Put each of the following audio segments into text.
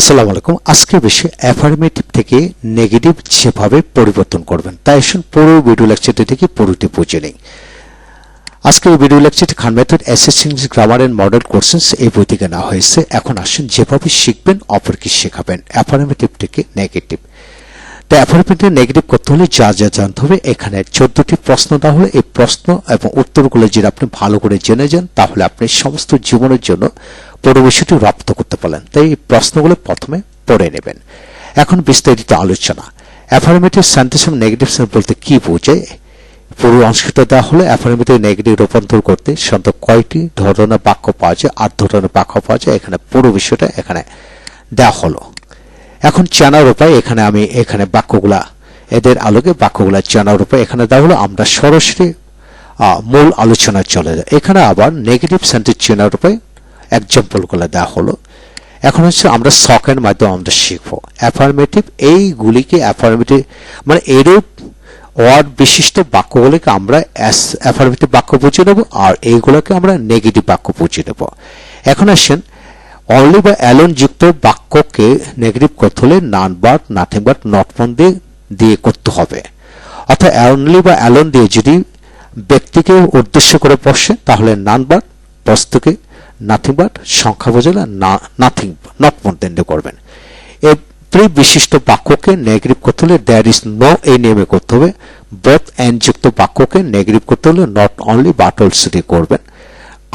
আসসালামু আলাইকুম। আজকে বিষয়ে অ্যাফার্মেটিভ থেকে নেগেটিভ যেভাবে পরিবর্তন করবেন, তাই আসুন পুরো ভিডিও লেকচারটি থেকে পুরোটি বুঝে নেই। আজকের ভিডিও লেকচারটি Khan method assessing grammar and model courses এই বই থেকে নেওয়া হয়েছে। এখন আসুন যেভাবে শিখবেন, অপরকে শেখাবেন। অ্যাফার্মেটিভ থেকে নেগেটিভ তো অ্যাফার্মেটিভ নেগেটিভ করতে হলে যা যা জানতে হবে এখানে চোদ্দটি প্রশ্ন দেওয়া হলে। এই প্রশ্ন এবং উত্তরগুলো যদি আপনি ভালো করে জেনে যান, তাহলে আপনি সমস্ত জীবনের জন্য পুরো বিষয়টি রপ্ত করতে পারলেন। তাই এই প্রশ্নগুলো প্রথমে পড়ে নেবেন। এখন বিস্তারিত আলোচনা। অ্যাফার্মেটিভ সেন্টেন্স নেগেটিভ বলতে কি বোঝায়? পুরো অংশটা দেওয়া হলে অ্যাফার্মেটিভ নেগেটিভ রূপান্তর করতে। সাধারণত কয়টি ধরনের বাক্য পাওয়া যায়? আট ধরনের বাক্য পাওয়া যায়। এখানে পুরো বিষয়টা এখানে দেওয়া হলো। এখন চেনার উপায় এখানে আমি এখানে বাক্যগুলা, এদের আলোকে বাক্যগুলা চেনার উপায় এখানে দেওয়া হলো। আমরা সরাসরি মূল আলোচনা চলে যায় এখানে আবার নেগেটিভ সেন্টেন্স চেনার উপায় এক্সাম্পলগুলো দেওয়া হলো। এখন হচ্ছে আমরা শখের মাধ্যমে আমরা শিখব। অ্যাফার্মেটিভ এইগুলিকে অ্যাফার্মেটিভ মানে এরূপ ওয়ার্ড বিশিষ্ট বাক্যগুলিকে আমরা অ্যাস অ্যাফার্মেটিভ বাক্য বুঝে নেব আর এইগুলোকে আমরা নেগেটিভ বাক্য বুঝে নেব এখন আসেন অনলি বা অ্যালোন যুক্ত বাক্যকে নেগেটিভ করতে হলে none but nothing but not phone দিয়ে দিয়ে করতে হবে। অর্থাৎ অনলি বা অ্যালোন দিয়ে যদি ব্যক্তিকে উদ্দেশ্য করে বসে, তাহলে নান বাট বস্তুকে নাথিং বাট সংখ্যা বোঝালে না নাথিং নট দেন দিয়ে করবেন। এভরি বিশিষ্ট বাক্যকে নেগেটিভ করতে হলে দ্যার ইজ নো এই নিয়মে করতে হবে। বোথ অ্যান্ড যুক্ত বাক্যকে নেগেটিভ করতে হলে নট অনলি বাট অলসো দিয়ে করবেন।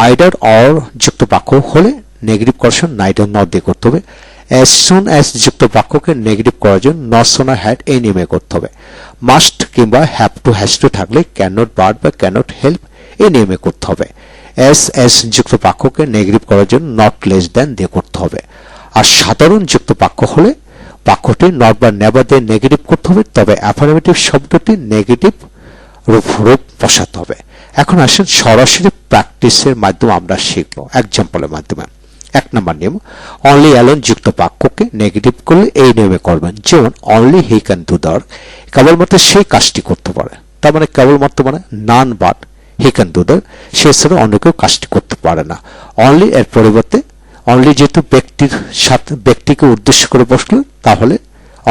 আইডার অর যুক্ত বাক্য হলে নেগেটিভ করছেন নাইডার নট দিয়ে করতে হবে। অ্যাজ সুন অ্যাজ যুক্ত বাক্যকে নেগেটিভ করার জন্য নট সোনা হ্যাড এই নিয়মে করতে হবে। মাস্ট কিংবা হ্যাভ টু হ্যাজ টু থাকলে ক্যানট বার্ড বা ক্যানট হেল্প এই নিয়মে করতে হবে। এস এস যুক্ত বাক্যকে নেগেটিভ করার জন্য নট লেস দেন দিয়ে করতে হবে। আর সাধারণ যুক্ত বাক্য হলে, বাক্যটি নট বা নেভার দিয়ে নেগেটিভ করতে হবে, তবে অ্যাফার্মেটিভ শব্দটি নেগেটিভ রূপ রূপ বসাতে হবে। এখন আসেন সরাসরি প্র্যাকটিসের মাধ্যমে আমরা শিখব এক্সাম্পলের মাধ্যমে। এক নম্বর নিয়ম অনলি অ্যালোন যুক্ত বাক্যকে নেগেটিভ করলে এই নিয়মে করবেন, যেমন অনলি হি ক্যান ডু দার কেবলমাত্র সেই কাজটি করতে পারে। তার মানে কেবলমাত্র মানে none but he can do that সে ছাড়া অন্য কেউ কাজটি করতে পারে না। অনলি এর পরিবর্তে অনলি যেহেতু ব্যক্তির সাথে, ব্যক্তিকে উদ্দেশ্য করে বসল, তাহলে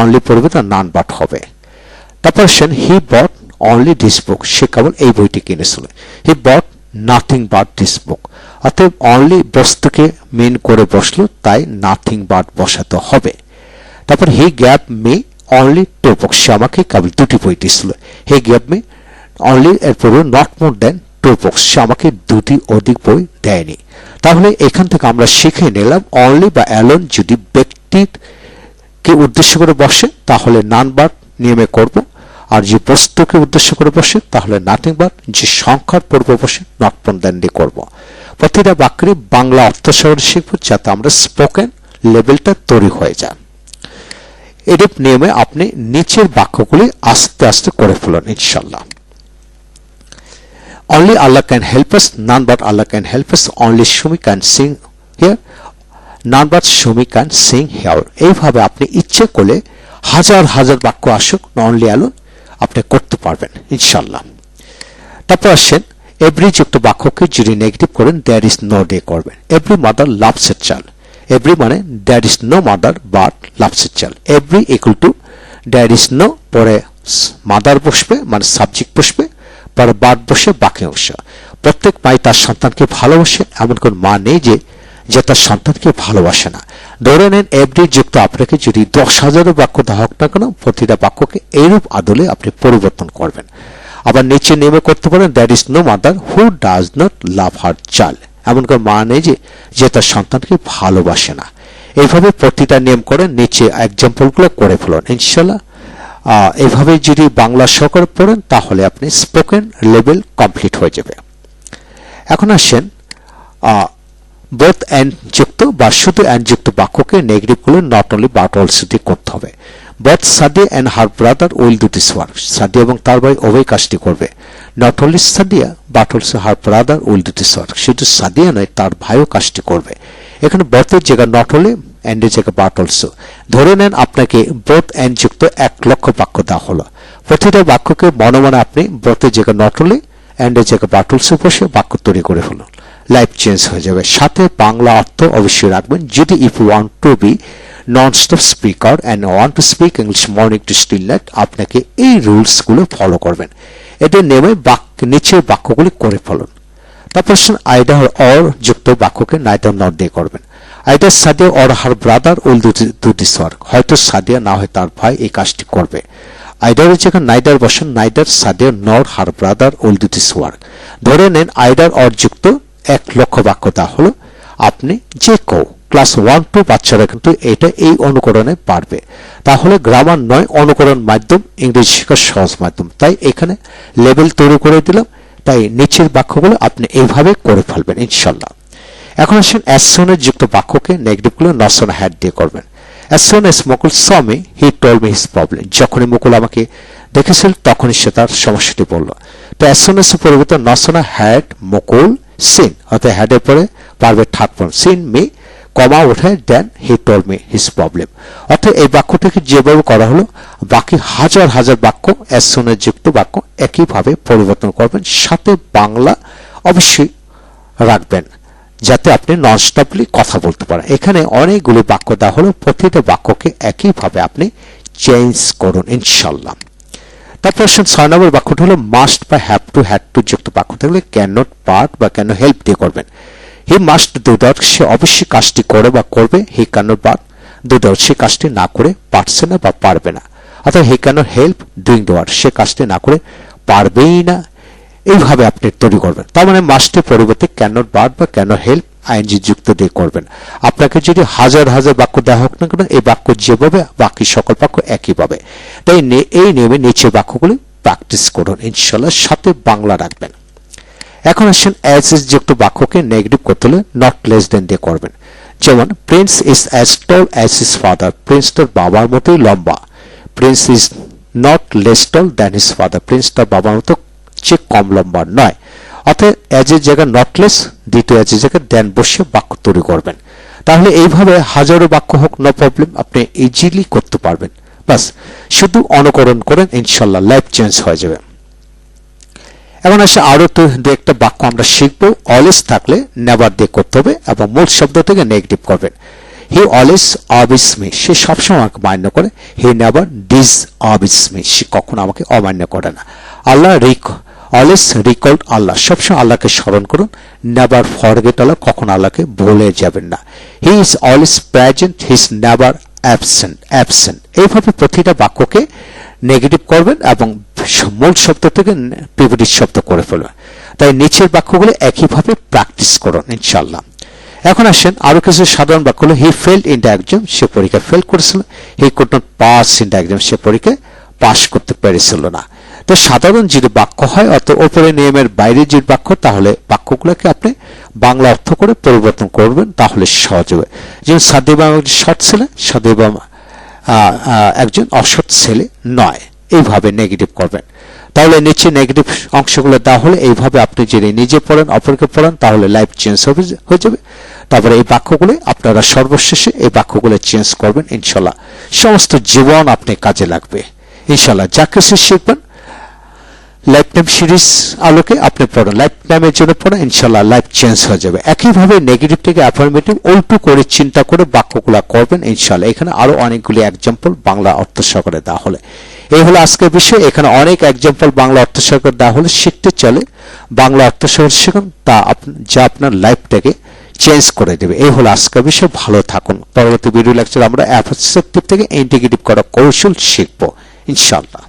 অনলি পরিবর্তে নান বাট হবে। তারপর আসেন হি বট অনলি দিস বুক সে কেবল এই বইটি কিনেছিল। He but nothing but this book অতএব অনলি বস্তুকে মেন করে বসল, তাই নাথিং বাট বসাতে হবে। তারপর হি গ্যাপ মি অনলি সে আমাকে কেবল দুটি বই দিয়েছিল হি গ্যাপ মি অনলি এর পূর্বে not more than two books সে আমাকে দুটি অধিক বই দেয়নি। তাহলে এখান থেকে আমরা শিখে নিলাম অনলি বা অ্যালোন যদি ব্যক্তির কে উদ্দেশ্য করে বসে, তাহলে নান বার নিয়মে করব। আর যে বস্তুকে উদ্দেশ্য করে বসে, তাহলে নাথিং বার যে সংখ্যার পূর্ব বসে নট দেন দিয়ে করব। প্রতিটা বাক্যে বাংলা অর্থ সহ যাতে আমরা স্পোকেন লেভেলটা তৈরি হয়ে যায় এরূপ নিয়মে আপনি নিচের বাক্যগুলি আস্তে আস্তে করে ফেলুন ইনশাল্লাহ only Allah can help us, none but Allah can help us, only Shumi can sing here, none but Shumi can sing here. এইভাবে আপনি ইচ্ছে করলে হাজার হাজার বাক্য আসুক অনলি অ্যালোন আপনি করতে পারবেন ইনশাল্লাহ তারপর আসেন এভরি যুক্ত বাক্যকে যদি নেগেটিভ করেন দ্যার ইজ নো ডে করবেন। Every mother loves her child every মানে there is no mother but loves her child every equal to there is no পরে মাদার বসবে মানে সাবজেক্ট বসবে, পরে বাদ বসে বাকি অংশ। প্রত্যেক মাই তার সন্তানকে ভালোবাসে, এমন কোন মা নেই যে যে তার সন্তানকে ভালোবাসে না। ধরে নেন এভরি যুক্ত আপনাকে যদি দশ হাজারও বাক্য দেওয়া হোক না কেন, প্রতিটা বাক্যকে এইরূপ আদলে আপনি পরিবর্তন করবেন। আবার নিচে নেমে করতে পারেন that is no mother who does not love her child এমন কোন মা নেই যে যে তার সন্তানকে ভালোবাসে না। এইভাবে প্রতিটা নিয়ম করে নিচে এক্সাম্পলগুলো করে ফেলুন। ইনশাল্লাহ এভাবে যদি বাংলা সহকারে পড়েন, তাহলে আপনি স্পোকেন লেভেল কমপ্লিট হয়ে যাবে। এখন আসেন বোথ অ্যান্ড যুক্ত বা শুধু অ্যান্ড যুক্ত বাক্যকে নেগেটিভ করলে নট অনলি বাট অলসো দিয়ে করতে হবে। Both Sadia and her brother will do this work Sadia এবং তার ভাই উভয় কাজটি করবে। Not only Sadia but also her brother will do this work শুধু সাদিয়া নয়, তার ভাইও কাজটি করবে। এখানে বথের জায়গা নট হলে অ্যান্ডের জায়গা বাট অলসো ধরে নেন আপনাকে বোথ অ্যান্ড যুক্ত এক লক্ষ বাক্য দেওয়া হলো। প্রতিটা বাক্যকে মনে মনে আপনি বোথের জায়গা নট হলে অ্যান্ডের জায়গা বাট অলসো বসে বাক্য তৈরি করে ফেলুন। লাইফ চেঞ্জ হয়ে যাবে। সাথে বাংলা অর্থ অবশ্যই রাখবেন। যদি if want to be non stop speaker and want to speak English morning to still night আপনাকে এই রুলসগুলো ফলো করবেন। এটা নেমে বাক্য, নিচের বাক্যগুলি করে ফেলুন। তারপর আইডা অর যুক্ত বাক্যকে নাইট নট দিয়ে করবেন। Either Sadia or her brother will this work হয়তো সাদিয়া না হয় তার ভাই এই কাজটি করবে। আইডারের জায়গায় নাইডার বসেন neither Sadia nor her brother will this work ধরে নেন আইডার অর যুক্ত এক লক্ষ বাক্য তা হলো আপনি যে কেউ ক্লাস ওয়ান টু বাচ্চারা কিন্তু এটা এই অনুকরণে পারবে। তাহলে গ্রামার নয়, অনুকরণ মাধ্যম ইংরেজি শেখার সহজ মাধ্যম। তাই এখানে লেভেল তৈরি করে দিলাম। তাই নিচের বাক্যগুলো আপনি এইভাবে করে ফেলবেন ইনশাল্লাহ এখন আসেন অ্যাসনের যুক্ত বাক্যকে নেগেটিভগুলো নসন হ্যাড দিয়ে করবেন। As soon as Mukul me he told me his problem যখনই মুকুল আমাকে দেখেছিল, তখনই সে তার সমস্যাটি বলল। তো অ্যাজ সুন এস পরিবর্তন নসনা হ্যাড মুকুল সিন অর্থাৎ হ্যাডের পরে পারবে থাকবেন সিন মি কমা ওঠে then he told me his problem অর্থাৎ এই বাক্যটাকে যেভাবে করা হলো, বাকি হাজার হাজার বাক্য অ্যাজ সুনের যুক্ত বাক্য একইভাবে পরিবর্তন করবেন, সাথে বাংলা অবশ্যই রাখবেন, যাতে আপনি নন ননস্টপলি কথা বলতে পারেন। এখানে অনেকগুলি বাক্য দেওয়া হলো, প্রতিটা বাক্যকে একইভাবে আপনি চেঞ্জ করুন ইনশাল্লাহ তারপর ছয় নম্বর বাক্যটা হলো মাস্ট বা হ্যাভ টু হ্যাড টু যুক্ত বাক্য থাকলে ক্যান নট পার্ট বা ক্যান হেল্প দিয়ে করবেন। হি মাস্ট ডু দ্যাট সে অবশ্যই কাজটি করে বা করবে, he can not but do that সে কাজটি না করে পারছে না বা পারবে না। অর্থাৎ he can not help doing the work সে কাজটি না করে পারবেই না। এইভাবে আপনি তৈরি করবেন। তার মানে মাস্টের পরিবর্তে ক্যানট বাদ বা ক্যান হেল্প আইনজি যুক্ত দিয়ে করবেন। আপনাকে যদি হাজার হাজার বাক্য দেওয়া হোক না কেন, এই বাক্য যেভাবে, বাকি সকল বাক্য একইভাবে। তাই এই নিয়মে নিচের বাক্যগুলি প্র্যাকটিস করুন। ইনশাল্লাহ সাথে বাংলা রাখবেন। এখন আসেন অ্যাজ ইস যুক্ত বাক্যকে নেগেটিভ করতে হলে নট লেস দেন দিয়ে করবেন। যেমন Prince is as tall as his father Prince তার বাবার মতোই লম্বা। Prince is not less tall than his father Prince তার বাবার মতো চেয়ে কম লম্বা নয়। অর্থাৎ অ্যাজ এর জায়গায় নটলেস দ্বিতীয় অ্যাজ এর জায়গায় দেন বসে বাক্য তৈরি করবেন। তাহলে এইভাবে হাজারো বাক্য হোক নো প্রবলেম আপনি ইজিলি করতে পারবেন। বাস শুধু অনুকরণ করেন, ইনশাল্লাহ লাইফ চেঞ্জ হয়ে যাবে। এখন আসে আরও তো দু একটা বাক্য আমরা শিখব। অলওয়েজ থাকলে নেভার দিয়ে করতে হবে এবং মূল শব্দ থেকে নেগেটিভ করবেন। হি অলওয়েজ অবিস মি সে সবসময় আমাকে মান্য করে। হি নেভার ডিজ অবিস মি সে কখনো আমাকে অমান্য করে না। আল্লাহ রিক অলওয়েজ রিকল্ড আল্লাহ। সবসময় আল্লাহকে স্মরণ করুন। Never forget Allah. কখন আল্লাহকে ভুলে যাবেন না। He is always present he's never absent absent এইভাবে প্রতিটা বাক্যকে নেগেটিভ করবেন এবং মূল শব্দ থেকে প্রিভিটিভ শব্দ করে ফেলবেন। তাই নিচের বাক্যগুলো একইভাবে প্র্যাকটিস করুন ইনশাল্লাহ এখন আসেন আরও কিছু সাধারণ বাক্য হলো he failed in the exam সে পরীক্ষা ফেল করেছিল। He could not pass in the exam সে পরীক্ষায় পাস করতে পেরেছিল না। তো সাধারণ যদি বাক্য হয় অত ওপরে নিয়মের বাইরে যে বাক্য, তাহলে বাক্যগুলোকে আপনি বাংলা অর্থ করে পরিবর্তন করবেন, তাহলে সহজ হবে। যেমন সাদেবা শর্ট ছেলে সাদেবা একজন অসৎ ছেলে নয়। এইভাবে নেগেটিভ করবেন। তাহলে নিচে নেগেটিভ অংশগুলো দেওয়া হলে এইভাবে আপনি যদি নিজে পড়েন, অপরকে পড়েন, তাহলে লাইফ চেঞ্জ হবে, হয়ে যাবে। তারপরে এই বাক্যগুলো আপনারা সর্বশেষে এই বাক্যগুলো চেঞ্জ করবেন, ইনশাল্লাহ। সমস্ত জীবন আপনি কাজে লাগবে। ইনশাল্লাহ যা কিছু শিখবেন লাইফ টাইম সিরিজ আলোকে আপনি পড়েন। লাইফ টাইমের জন্য পড়েন ইনশাল্লাহ লাইফ চেঞ্জ হয়ে যাবে। একইভাবে নেগেটিভ থেকে অ্যাফার্মেটিভ উল্টো করে চিন্তা করে বাক্যগুলো করবেন ইনশাল্লাহ এখানে আরও অনেকগুলি এক্সাম্পল বাংলা অর্থ সহকারে দেওয়া হলে। এই হলো আজকের বিষয়। এখানে অনেক এক্সাম্পল বাংলা অর্থ সহকারে দেওয়া হলে শিখতে চলে। বাংলা অর্থ সহকারে শিখুন, তা যা আপনার লাইফটাকে চেঞ্জ করে দেবে। এই হলো আজকের বিষয়। ভালো থাকুন। পরবর্তী ভিডিও লেকচার আমরা অ্যাফেক্টিভ থেকে ইন্টিগ্রেটিভ করা কৌশল শিখব ইনশাল্লাহ